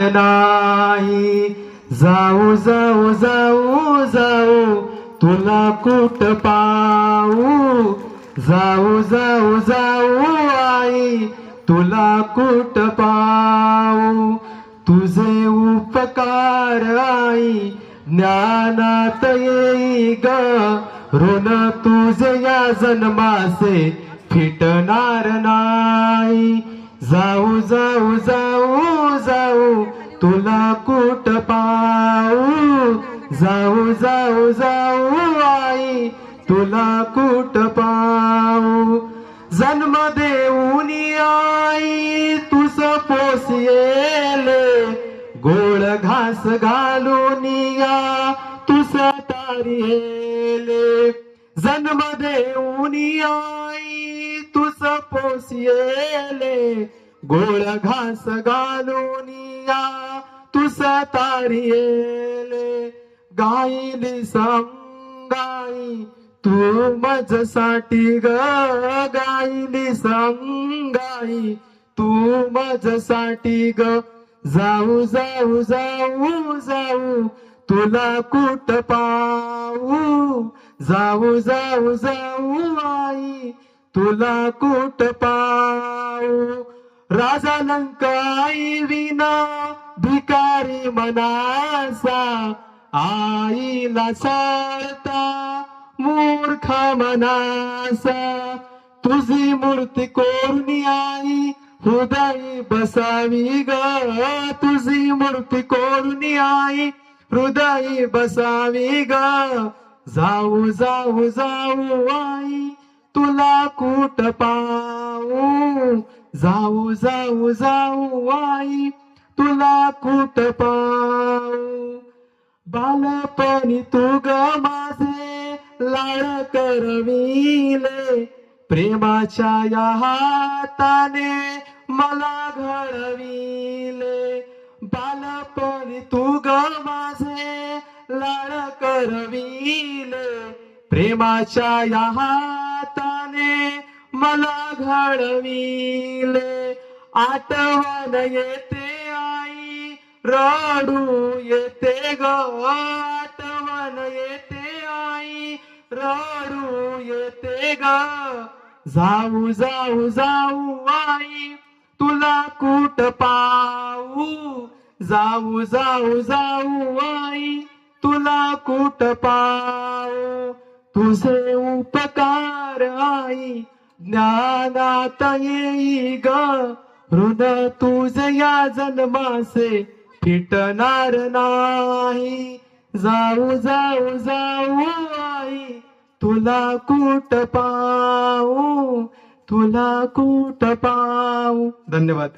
नाही. जाऊ जाऊ जाऊ जाऊ तुला कुठ पाऊ जाऊ जाऊ जाऊ आई तुला कुठ पाऊ तुझे उपकार आई ज्ञानात येई ग. ऋण तुझे या जन्मासे फिटणार नाही. जाऊ जाऊ जाऊ जाऊ तुला कुठ पाऊ जाऊ जाऊ जाऊ आई तुला कुठ पाऊ जन्म देऊन आई तुस पोसिएले गोळ घास घालून या तुस तारिले जन्म देऊन आई येले गोळ घास घालून या तुस तारिले गाईली संगाई तू माझसाठी ग गाईली संगाई. तू माझसाठी ग जाऊ जाऊ जाऊ जाऊ. तुला कुठ पाऊ जाऊ जाऊ जाऊ आई. तुला कोट पाऊ? राजा लंकाई विना भिकारी मनासा आईला साळता मूर्ख मनासा. तुझी मूर्ती कोरणी आई हृदय बसावी ग. तुझी मूर्ती कोरणी आई हृदय बसावी ग. जाऊ जाऊ जाऊ आई. तुला कुठ पाऊ जाऊ जाऊ जाऊ आई. तुला कुठ पाऊ बालपणी तू ग माझे लाड करविले. प्रेमाच्या या हाताने मला घडविले. बालपणी तू ग माझे लाड करविले. प्रेमाच्या या हाताने मला घडविले आठवण येते आई रडू येते ग. आठवण येते आई रडू येते ग. जाऊ जाऊ जाऊ आई तुला कुठ पाऊ जाऊ जाऊ जाऊ आई तुला कुठ पाऊ तुझे उप आई ज्ञानात येई ग ऋण तुझ या जन्मासे फिटणार नाही. जाऊ जाऊ जाऊ आई तुला कुट पाऊ तुला कुट पाऊ धन्यवाद.